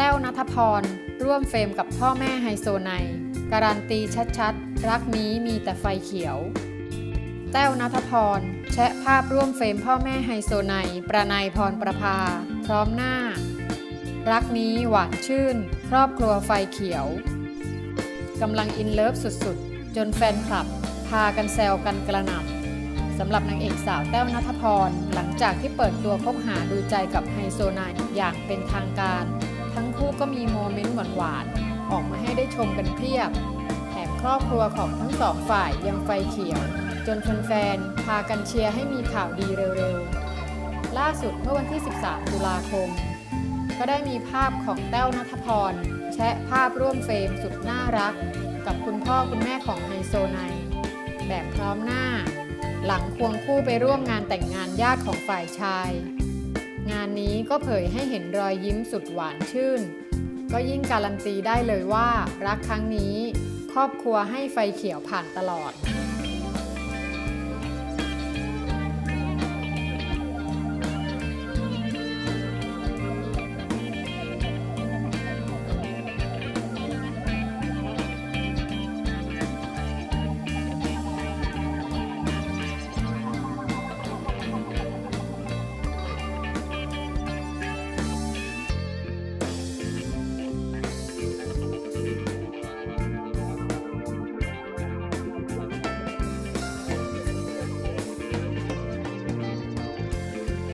แต้วนัทพร ร่วมเฟรมกับพ่อแม่ไฮโซไนการันตีชัดๆ รักนี้มีแต่ไฟเขียว แต้วนัทพร แชะภาพร่วมเฟรมพ่อแม่ไฮโซไนประนายพรประภา พร้อมหน้า รักนี้หวานชื่น ครอบครัวไฟเขียวกำลังอินเลิฟสุดๆ จนแฟนคลับ พากันแซวกันกระหน่ำสำหรับนางเอกสาวแต้วนัทพร หลังจากที่เปิดตัวคบหาดูใจกับไฮโซไนอย่างเป็นทางการ ทั้งคู่ก็มีโมเมนต์หวานๆออกมาให้ได้ชมกันเพียบแถมครอบครัวของทั้งสองฝ่ายยังไฟเขียว จนแฟนๆพากันเชียร์ให้มีข่าวดีเร็วๆ ล่าสุดเมื่อวันที่ 13 ตุลาคม ก็ได้มีภาพของแต้วนัทพร แชะภาพร่วมเฟรมสุดน่ารัก กับคุณพ่อคุณแม่ของไฮโซไนแบบพร้อมหน้า หลังควงคู่ไปร่วมงานแต่งงานญาติของฝ่ายชาย งานนี้ก็เผยให้เห็นรอยยิ้มสุดหวานชื่น ก็ยิ่งการันตีได้เลยว่า รักครั้งนี้ ครอบครัวให้ไฟเขียวผ่านตลอด